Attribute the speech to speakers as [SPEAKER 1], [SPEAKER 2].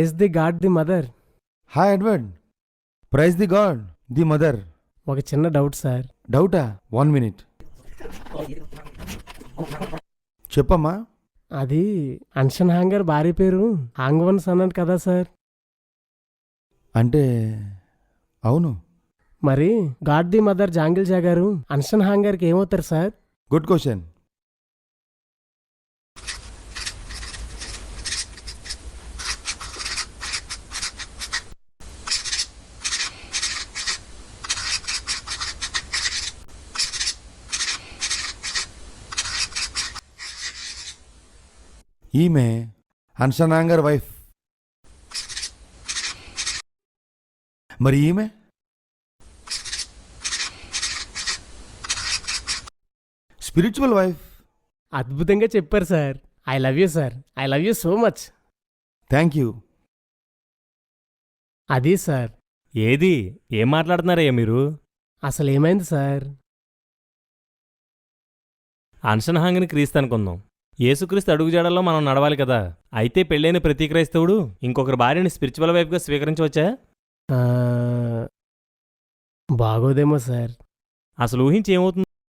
[SPEAKER 1] Is the God the mother
[SPEAKER 2] hi Edward prize the God the mother
[SPEAKER 1] ఒక చిన్న doubt sir
[SPEAKER 2] డౌటా one minute చెప్పమ్మా.
[SPEAKER 1] అది అన్షన్ hanger భార్య పేరు హాంగ్వన్స్ అన్నాడు కదా సార్
[SPEAKER 2] అంటే అవును.
[SPEAKER 1] మరి గాడ్ ది మదర్ జాంగిల్ జా గారు అన్షన్ హాంగర్కి ఏమవుతారు సార్
[SPEAKER 2] గుడ్ క్వశ్చన్ ఈమె హన్షనాంగర్ వైఫ్. మరి ఈమె? Spiritual wife.
[SPEAKER 1] అద్భుతంగా చెప్పారు sir. I love you sir. I love you so much.
[SPEAKER 2] Thank you.
[SPEAKER 1] అది సార్.
[SPEAKER 3] ఏది? ఏం మాట్లాడుతున్నారయ్యా మీరు?
[SPEAKER 1] అసలు ఏమైంది సార్?
[SPEAKER 3] అన్షన్హాంగ్ని క్రీస్తు అనుకుందాం యేసుక్రీస్తు అడుగుజాడల్లో మనం నడవాలి కదా. అయితే పెళ్ళైన ప్రతి క్రైస్తవుడు ఇంకొకరి భార్యని స్పిరిచువల్ వైఫ్గా స్వీకరించవచ్చా?
[SPEAKER 1] బాగోదేమో సార్.
[SPEAKER 3] అసలు ఊహించి ఏమవుతుంది?